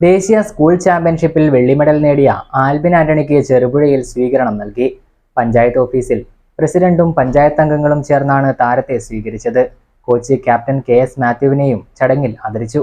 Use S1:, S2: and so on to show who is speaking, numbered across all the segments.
S1: ദേശീയ സ്കൂൾ ചാമ്പ്യൻഷിപ്പിൽ വെള്ളി മെഡൽ നേടിയ ആൽബിൻ ആന്റണിക്ക് ചെറുപുഴയിൽ സ്വീകരണം നൽകി. പഞ്ചായത്ത് ഓഫീസിൽ പ്രസിഡന്റും പഞ്ചായത്ത് അംഗങ്ങളും ചേർന്നാണ് താരത്തെ സ്വീകരിച്ചത്. കോച്ച് ക്യാപ്റ്റൻ കെ എസ് മാത്യുവിനെയും ചടങ്ങിൽ ആദരിച്ചു.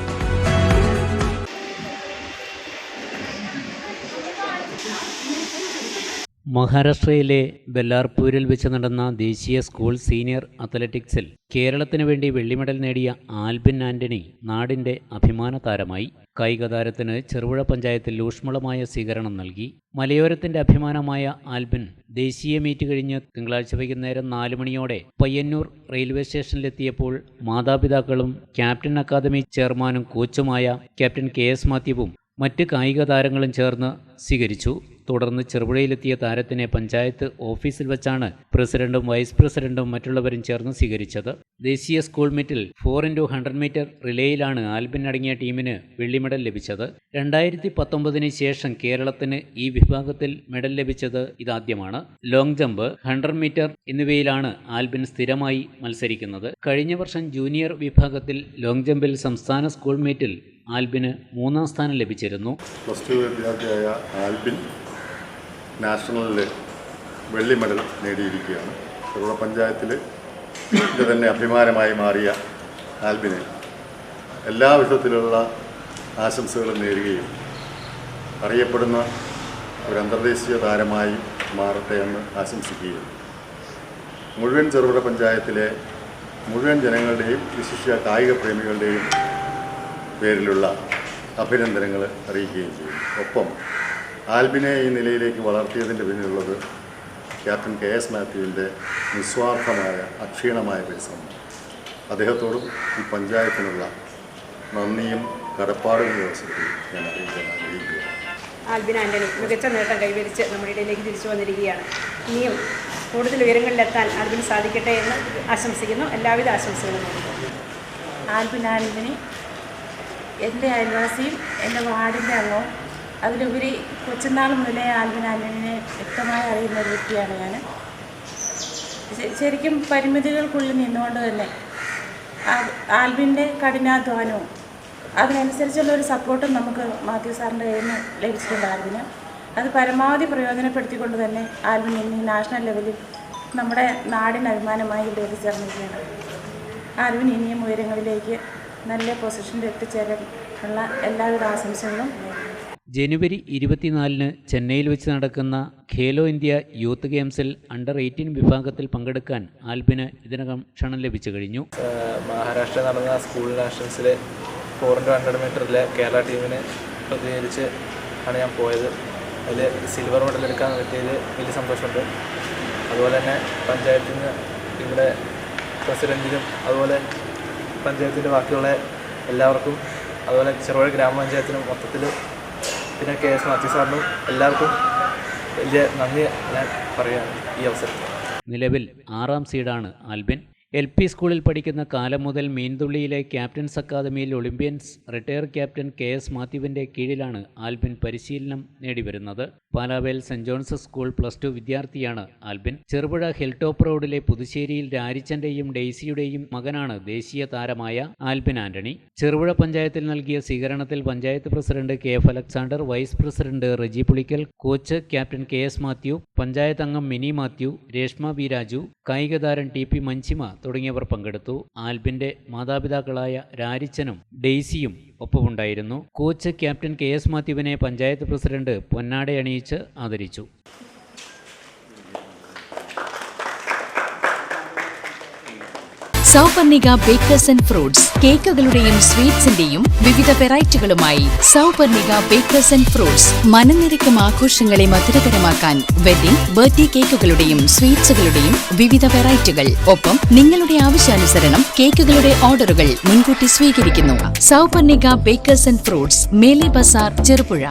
S2: മഹാരാഷ്ട്രയിലെ ബെല്ലാർപൂരിൽ വെച്ച് നടന്ന ദേശീയ സ്കൂൾ സീനിയർ അത്ലറ്റിക്സിൽ കേരളത്തിന് വേണ്ടി വെള്ളി മെഡൽ നേടിയ ആൽബിൻ ആന്റണി നാടിന്റെ അഭിമാന താരമായി. കായിക താരത്തിന് ചെറുപുഴ പഞ്ചായത്തിൽ ഊഷ്മളമായ സ്വീകരണം നൽകി. മലയോരത്തിന്റെ അഭിമാനമായ ആൽബിൻ ദേശീയ മീറ്റ് കഴിഞ്ഞ് തിങ്കളാഴ്ച വൈകുന്നേരം നാല് മണിയോടെ പയ്യന്നൂർ റെയിൽവേ സ്റ്റേഷനിലെത്തിയപ്പോൾ മാതാപിതാക്കളും ക്യാപ്റ്റൻ അക്കാദമി ചെയർമാനും കോച്ചുമായ ക്യാപ്റ്റൻ കെ എസ് മാത്യുവും മറ്റ് കായിക താരങ്ങളും ചേർന്ന് സ്വീകരിച്ചു. തുടർന്ന് ചെറുപുഴയിലെത്തിയ താരത്തിനെ പഞ്ചായത്ത് ഓഫീസിൽ വെച്ചാണ് പ്രസിഡന്റും വൈസ് പ്രസിഡന്റും മറ്റുള്ളവരും ചേർന്ന് സ്വീകരിച്ചത്. ദേശീയ സ്കൂൾ മീറ്റിൽ ഫോർ ഇന്റു ഹൺഡ്രഡ് മീറ്റർ റിലേയിലാണ് ആൽബിൻ അടങ്ങിയ ടീമിന് വെള്ളി മെഡൽ ലഭിച്ചത്. രണ്ടായിരത്തി പത്തൊമ്പതിന് ശേഷം കേരളത്തിന് ഈ വിഭാഗത്തിൽ മെഡൽ ലഭിച്ചത് ഇതാദ്യമാണ്. ലോങ് ജമ്പ് ഹൺഡ്രഡ് മീറ്റർ എന്നിവയിലാണ് ആൽബിൻ സ്ഥിരമായി മത്സരിക്കുന്നത്. കഴിഞ്ഞ വർഷം ജൂനിയർ വിഭാഗത്തിൽ ലോങ് ജമ്പിൽ സംസ്ഥാന സ്കൂൾ മീറ്റിൽ ആൽബിന് മൂന്നാം സ്ഥാനം ലഭിച്ചിരുന്നു.
S3: പ്ലസ് ടു വിദ്യാർത്ഥിയായ ആൽബിൻ നാഷണലിൽ വെള്ളി മെഡൽ നേടിയിരിക്കുകയാണ്. പഞ്ചായത്തിൽ ഇത് തന്നെ അഭിമാനമായി മാറിയ ആൽബിനെ എല്ലാ വിധത്തിലുള്ള ആശംസകളും നേരുകയും അറിയപ്പെടുന്ന ഒരു അന്തർദേശീയ താരമായി മാറട്ടെ എന്ന് ആശംസിക്കുകയും മുഴുവൻ ചെറുപുഴ പഞ്ചായത്തിലെ മുഴുവൻ ജനങ്ങളുടെയും വിശിഷ്യ കായിക പ്രേമികളുടെയും പേരിലുള്ള അഭിനന്ദനങ്ങൾ അറിയിക്കുകയും ചെയ്യും. ഒപ്പം ആൽബിനെ ഈ നിലയിലേക്ക് വളർത്തിയതിന്റെ പിന്നിലുള്ളത് ക്യാപ്റ്റൻ കെ എസ് മാത്യുവിന്റെ നിസ്വാർത്ഥമായ അക്ഷീണമായ പരിശ്രമം. അദ്ദേഹത്തോടും ഈ പഞ്ചായത്തിനുള്ള നന്ദിയും കടപ്പാടും അവസരത്തിൽ ഞാൻ അറിയിക്കാൻ ആഗ്രഹിക്കുകയാണ്.
S4: ആൽബിൻ ആന്റണി മികച്ച നേട്ടം കൈവരിച്ച് നമ്മുടെ ഇടയിലേക്ക് തിരിച്ചു വന്നിരിക്കുകയാണ്. ഇനിയും കൂടുതൽ ഉയരങ്ങളിലെത്താൻ ആൽബിന് സാധിക്കട്ടെ എന്ന് ആശംസിക്കുന്നു. എല്ലാവിധ ആശംസകളും
S5: ആൽബിൻ ആൽബിന് എന്റെ അയൽവാസിയും എന്റെ വാർഡിന്റെ അംഗവും അതിലുപരി കൊച്ചുനാൾ മുതലേ ആൽവിൻ ആൽവിനെ വ്യക്തമായി അറിയുന്ന ഒരു വ്യക്തിയാണ് ഞാൻ. ശരിക്കും പരിമിതികൾക്കുള്ളിൽ നിന്നുകൊണ്ട് തന്നെ ആൽവിന്റെ കഠിനാധ്വാനവും അതിനനുസരിച്ചുള്ള ഒരു സപ്പോർട്ടും നമുക്ക് മാത്യു സാറിന്റെ കയ്യിൽ നിന്ന് ലഭിച്ചിട്ടുണ്ട് ആൽവിന് അത് പരമാവധി പ്രയോജനപ്പെടുത്തിക്കൊണ്ട് തന്നെ ആൽവിൻ ഇന്ന് നാഷണൽ ലെവലിൽ നമ്മുടെ നാടിന് അഭിമാനമായി ഇവിടെ എത്തിച്ചേർന്നിരിക്കുകയാണ് ആൽവിൻ ഇനിയും ഉയരങ്ങളിലേക്ക് നല്ല പൊസിഷനിൽ എത്തിച്ചേരാനുള്ള എല്ലാവിധ ആശംസകളും
S2: ജനുവരി ഇരുപത്തിനാലിന് ചെന്നൈയിൽ വെച്ച് നടക്കുന്ന ഖേലോ ഇന്ത്യ യൂത്ത് ഗെയിംസിൽ അണ്ടർ എയ്റ്റീൻ വിഭാഗത്തിൽ പങ്കെടുക്കാൻ ആൽബിന് ഇതിനകം ക്ഷണം ലഭിച്ചു കഴിഞ്ഞു.
S6: മഹാരാഷ്ട്ര നടന്ന സ്കൂൾ നാഷണൽസിൽ ഫോർ ഇന്റു ഹൺഡ്രഡ് മീറ്ററിലെ കേരള ടീമിനെ പ്രതിനിധീകരിച്ച് ആണ് ഞാൻ പോയത്. അതിൽ സിൽവർ മെഡൽ എടുക്കാൻ പറ്റിയതിൽ വലിയ സന്തോഷമുണ്ട്. അതുപോലെ തന്നെ പഞ്ചായത്തിൽ നിന്ന് ഇവിടെ പ്രസിഡന്റിനും അതുപോലെ പഞ്ചായത്തിന്റെ ബാക്കിയുള്ള എല്ലാവർക്കും അതുപോലെ ചെറുപുഴ ഗ്രാമപഞ്ചായത്തിനും മൊത്തത്തിൽ പിന്നെ കെ എസ് മാത്യു സാറിനും എല്ലാവർക്കും വലിയ നന്ദി ഞാൻ പറയുകയാണ് ഈ അവസരത്തിൽ.
S2: നിലവിൽ ആറാം സീഡാണ് ആൽബിൻ. എൽ പി സ്കൂളിൽ പഠിക്കുന്ന കാലം മുതൽ മീൻതുള്ളിയിലെ ക്യാപ്റ്റൻസ് അക്കാദമിയിൽ olympians retire captain K S മാത്യുവിന്റെ കീഴിലാണ് ആൽബിൻ പരിശീലനം നേടിവരുന്നത്. Palavel saint John's school plus two വിദ്യാർത്ഥിയാണ് ആൽബിൻ. ചെറുപുഴ ഹിൽ ടോപ്പ് റോഡിലെ പുതുശ്ശേരിയിൽ രാരിച്ചന്റെയും ഡെയ്സിയുടെയും മകനാണ് ദേശീയ താരമായ ആൽബിൻ ആന്റണി. ചെറുപുഴ പഞ്ചായത്തിൽ നൽകിയ സ്വീകരണത്തിൽ panchayat president K F Alexander vice president Reji Pulickal coach captain K S Mathew panchayat അംഗം മിനി മാത്യു രേഷ്മ ബി രാജു കായിക താരം ടി പി മഞ്ചിമ തുടങ്ങിയവർ പങ്കെടുത്തു. ആൽബിന്റെ മാതാപിതാക്കളായ രാരിച്ചനും ഡെയ്സിയും ഒപ്പമുണ്ടായിരുന്നു. കോച്ച് ക്യാപ്റ്റൻ കെ എസ് മാത്യുവിനെ പഞ്ചായത്ത് പ്രസിഡന്റ് പൊന്നാടയണിയിച്ച് ആദരിച്ചു.
S7: സൗപർണിക ബേക്കേഴ്സ് ആൻഡ് ഫ്രൂട്ട്സ് കേക്കുകളുടെയും സ്വീറ്റ്സിന്റെയും വിവിധ വെറൈറ്റികളുമായി സൗപർണിക ബേക്കേഴ്സ് ആൻഡ് ഫ്രൂട്ട്സ് മനനിരക്കും ആഘോഷങ്ങളെ മധുരകരമാക്കാൻ വെഡിംഗ് ബർത്ത്ഡേ കേക്കുകളുടെയും സ്വീറ്റ്സുകളുടെയും വിവിധ വെറൈറ്റികൾ. ഒപ്പം നിങ്ങളുടെ ആവശ്യാനുസരണം കേക്കുകളുടെ ഓർഡറുകൾ മുൻകൂട്ടി സ്വീകരിക്കുന്നു. സൗപർണിക ബേക്കേഴ്സ് ആൻഡ് ഫ്രൂട്ട്സ് മേലെ ബസാർ ചെറുപുഴ.